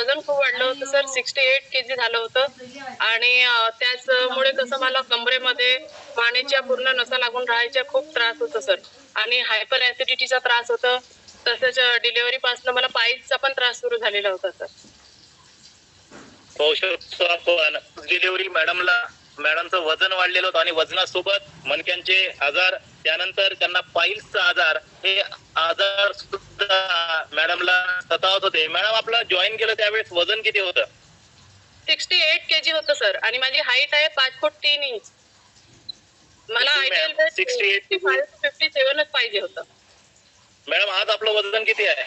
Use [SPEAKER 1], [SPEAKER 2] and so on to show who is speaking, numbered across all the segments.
[SPEAKER 1] वजन खूप वाढलं होतं sir. Sixty eight K G झालं होतं. आणि त्याचमुळे कसं मला कमरेमध्ये पाण्याच्या पूर्ण नसा लागून राहायच्या खूप त्रास होतो सर. आणि हायपर ऍसिडिटीचा त्रास होता. तसंच डिलिव्हरी पासून मला पायीचा पण त्रास सुरू झालेला होता सर.
[SPEAKER 2] पाहू शकतो आपण डिलिव्हरी मॅडमला मॅडमचं वजन वाढलेलं होतं आणि वजनासोबत मणक्यांचे आजार त्यानंतर त्यांना पाईल्सचा आजार हे आजार सुद्धा मॅडमला सतावत होते. मॅडम आपला जॉईन केलं त्यावेळेस वजन किती होतं?
[SPEAKER 1] सिक्स्टी एट के जी होतं सर. आणि माझी हाईट आहे पाच फूट तीन इंच. मला आयडियल?
[SPEAKER 2] 68
[SPEAKER 1] फाय फिफ्टी सेव्हनच पाहिजे होतं.
[SPEAKER 2] मॅडम आज आपलं वजन किती आहे?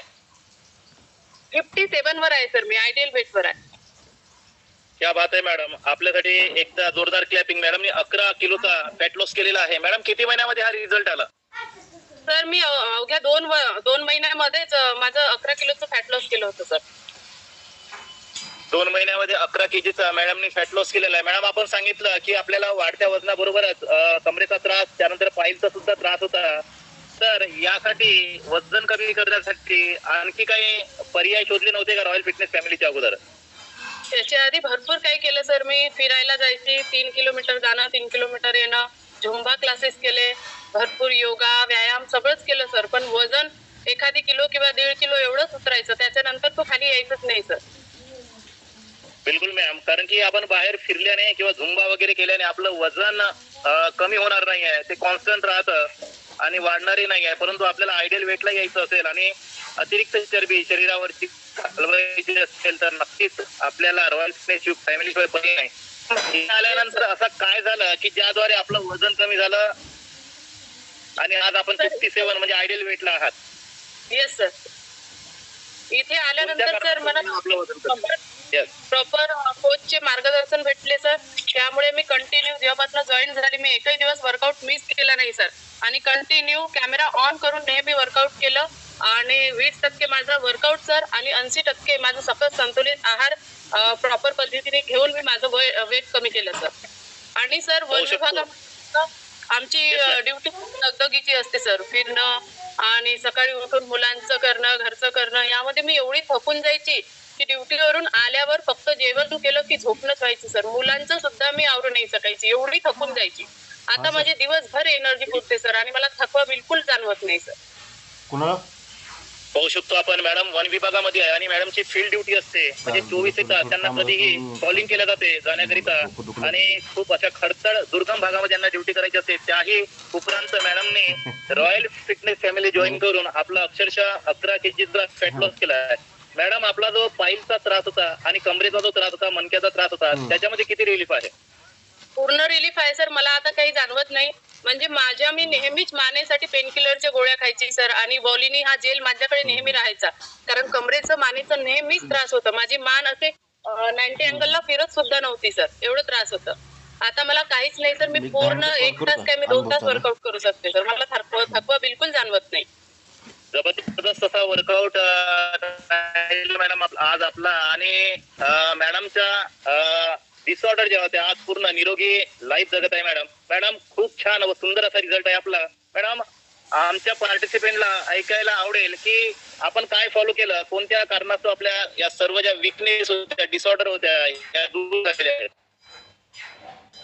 [SPEAKER 1] फिफ्टी सेव्हन वर आहे सर. मी आयडियल वेट वर आहे.
[SPEAKER 2] क्या बात आहे मॅडम आपल्यासाठी एकदा जोरदार क्लॅपिंग मॅडमने अकरा किलोचा फॅट लॉस केलेला आहे. मॅडम किती महिन्यामध्ये हा रिझल्ट आला?
[SPEAKER 1] सर मी अ- अवघ्या दोन व- दोन महिन्यामध्येच अ, माझं अकरा किलोचं फॅट लॉस केलं होतं सर.
[SPEAKER 2] दोन महिन्यामध्ये अकरा केजीचा मॅडमनी फॅट लॉस केलेला आहे. मॅडम आपण सांगितलं की आपल्याला वाढत्या वजनाबरोबरच अं, कमरेचा त्रास त्यानंतर पाईलचा सुद्धा त्रास होता. तर यासाठी वजन कमी करण्यासाठी आणखी काही पर्याय शोधले नव्हते का रॉयल फिटनेस फॅमिलीच्या अगोदर?
[SPEAKER 1] त्याच्या आधी भरपूर काही केलं सर. मी फिरायला जायची तीन किलोमीटर जाणं तीन किलोमीटर येणं झुंबा क्लासेस केले भरपूर योगा व्यायाम सगळंच केलं सर. पण वजन एखादी किलो किंवा दीड किलो एवढंच उतरायचं त्याच्यानंतर तो खाली यायचंच नाही सर.
[SPEAKER 2] बिलकुल मॅम. कारण की आपण बाहेर फिरल्याने किंवा झुंबा वगैरे केल्याने आपलं वजन कमी होणार नाही आहे. ते कॉन्स्टंट राहतं आणि वाढणारही नाही आहे. परंतु आपल्याला आयडियल वेटला यायचं असेल आणि अतिरिक्त चरबी शरीरावरची घालवायची असेल तर नक्कीच आपल्याला रॉयल फिटनेस फॅमिली शिवाय पर्याय नाही. इथे आल्यानंतर असं काय झालं की ज्याद्वारे आपलं वजन कमी झालं आणि आज आपण फिफ्टी सेव्हन म्हणजे आयडियल वेटला आहात.
[SPEAKER 1] येस सर इथे आल्यानंतर सर मला
[SPEAKER 2] आपलं वजन कमी.
[SPEAKER 1] प्रॉपर कोचचे मार्गदर्शन भेटले सर त्यामुळे मी कंटिन्यू जेव्हापासून जॉईन झाली मी एकही दिवस वर्कआउट मिस केला नाही सर आणि कंटिन्यू कॅमेरा ऑन करून नेहमी वर्कआउट केलं. आणि वीस टक्के माझं वर्कआउट सर आणि ऐंशी टक्के माझं सतत संतुलित आहार प्रॉपर पद्धतीने घेऊन मी माझं वेट कमी केलं सर आणि सर वन
[SPEAKER 2] होऊ शकतो.
[SPEAKER 1] विभागात आमची. ड्युटी दगदगीची असते सर फिरणं आणि सकाळी उठून मुलांचं करणं घरचं करणं यामध्ये मी एवढी थकून जायची की ड्युटीवरून आल्यावर फक्त जेवण केलं की झोपणंच व्हायची सर मुलांचं सुद्धा मी आवरू नाही सकाळची एवढी थकून जायची. आता माझी दिवसभर एनर्जी पुरते सर आणि मला थकवा बिलकुल जाणवत नाही सर
[SPEAKER 3] कुणाला?
[SPEAKER 2] पाहू शकतो आपण मॅडम. वन विभागामध्ये आहे आणि मॅडमची फील्ड ड्युटी असते. म्हणजे चोवीस तास त्यांना कधीही कॉलिंग केलं जाते जाण्याकरिता. आणि खूप अशा खडतळ दुर्गम भागामध्ये त्यांना ड्युटी करायची असते त्याही उपरांत मॅडमने रॉयल फिटनेस फॅमिली जॉईन करून आपला अक्षरशः अकरा केजीचा फॅट लॉस केला आहे मॅडम आपला जो पाईलचा त्रास होता आणि कमरेचा जो त्रास होता मणक्याचा त्रास होता. त्याच्यामध्ये किती रिलीफ आहे?
[SPEAKER 1] पूर्ण रिलीफ आहे सर. मला आता काही जाणवत नाही. म्हणजे माझ्या मी नेहमीच मानेसाठी पेनकिलरच्या गोळ्या खायची सर. आणि बॉलिनी हा जेल माझ्याकडे नेहमी राहायचा. कारण कमरेचं मानेचं नेहमीच त्रास होतं. माझी मान असे नाईन्टी अँगलला फिरत सुद्धा नव्हती सर. एवढं त्रास होतं. आता मला काहीच नाही सर. मी पूर्ण एक तास? काय मी दोन तास. वर्कआउट करू शकते सर. मला थकवा थकवा बिलकुल जाणवत नाही.
[SPEAKER 2] जबरदस्त असा वर्कआउट मॅडम आज आपला. आणि मॅडमच्या डिसऑर्डर जेव्हा होते आज पूर्ण निरोगी लाईफ जगत आहे मॅडम मॅडम खूप छान व सुंदर असा रिझल्ट आहे आपला. मॅडम आमच्या पार्टिसिपेंटला ऐकायला आवडेल की आपण काय फॉलो केलं कोणत्या कारणास्तव आपल्या या सर्व ज्या विकनेस होत्या डिसऑर्डर होत्या या दूर झालेल्या आहेत?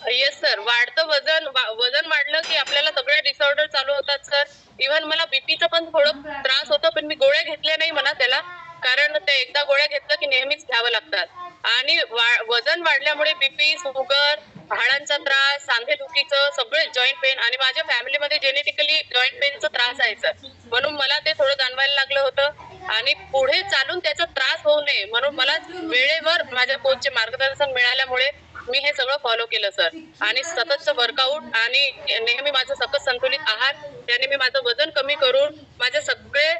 [SPEAKER 1] येस सर वाढतं वजन वजन वाढलं की आपल्याला सगळे डिसऑर्डर चालू होतात सर इव्हन मला बीपीचा पण थोडं त्रास होतो पण मी गोळ्या घेतल्या नाही म्हणा त्याला. कारण ते एकदा गोळ्या घेतलं की नेहमीच घ्यावं लागतात. आणि वा- वजन वाढल्यामुळे बीपी शुगर हाडांचा त्रास सांधेदुखीचं सगळे जॉईंट पेन आणि माझ्या फॅमिलीमध्ये जेनेटिकली जॉईंट पेनचा त्रास आहे सर म्हणून मला ते थोडं जाणवायला लागलं होतं. आणि पुढे चालून त्याचा त्रास होऊ नये म्हणून मला वेळेवर माझ्या कोचचे मार्गदर्शन मिळाल्यामुळे मी हे सगळं फॉलो केलं सर आणि सततचं वर्कआउट आणि नेहमी माझं सतत संतुलित आहार त्याने मी माझं वजन कमी करून माझे सगळे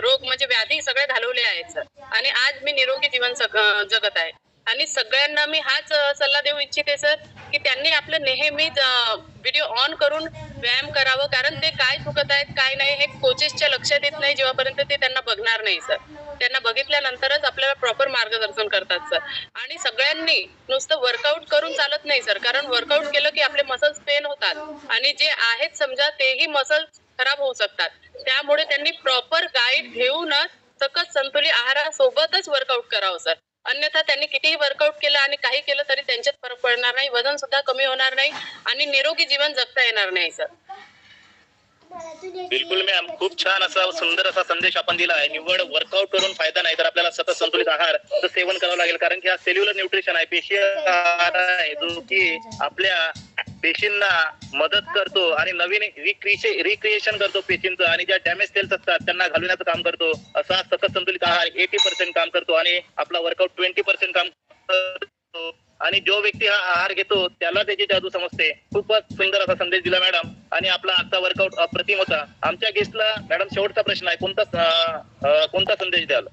[SPEAKER 1] रोग म्हणजे व्याधी सगळे घालवले आहेत सर आणि आज मी निरोगी जीवन जगत आहे. आणि सगळ्यांना मी हाच सल्ला देऊ इच्छिते सर की त्यांनी आपलं नेहमीच व्हिडिओ ऑन करून व्यायाम करावं कारण ते काय चुकत आहेत काय नाही हे कोचेसच्या लक्षात येत नाही जेव्हापर्यंत ते त्यांना बघणार नाही सर त्यांना बघितल्यानंतरच आपल्याला प्रॉपर मार्गदर्शन करतात सर आणि सगळ्यांनी नुसतं वर्कआउट करून चालत नाही सर कारण वर्कआउट केलं की आपले मसल्स पेन होतात. आणि जे आहेत समजा तेही मसल्स खराब होऊ शकतात. त्यामुळे त्यांनी प्रॉपर गाईड घेऊनच सकस संतुलित आहारासोबतच वर्कआउट करावं सर अन्यथा त्यांनी कितीही वर्कआउट केलं आणि काही केलं तरी त्यांच्यात फरक पडणार नाही वजन सुद्धा कमी होणार नाही आणि निरोगी जीवन जगता येणार नाही सर
[SPEAKER 2] बिलकुल मॅम खूप छान असा सुंदर असा संदेश आपण दिला आहे. निव्वळ वर्कआउट करून फायदा नाही. तर आपल्याला सतत संतुलित आहार सेवन करावं लागेल. कारण की हा सेल्युलर न्यूट्रिशन आहे. पेशी आहार आहे जो की आपल्या पेशींना मदत करतो आणि नवीन रिक्रिएशन करतो पेशींचं आणि ज्या डॅमेज सेल्स असतात त्यांना घालवण्याचं काम करतो. असा सतत संतुलित आहार एटी पर्सेंट काम करतो आणि आपला वर्कआउट ट्वेंटी पर्सेंट काम करतो. आणि जो व्यक्ती हा आहार घेतो त्याला त्याची जादू समजते. खूपच सुंदर असा संदेश दिला मॅडम. आणि आपला आजचा वर्कआउट अप्रतिम होता. आमच्या गेस्टला मॅडम शेवटचा प्रश्न आहे. कोणता कोणता संदेश द्याल?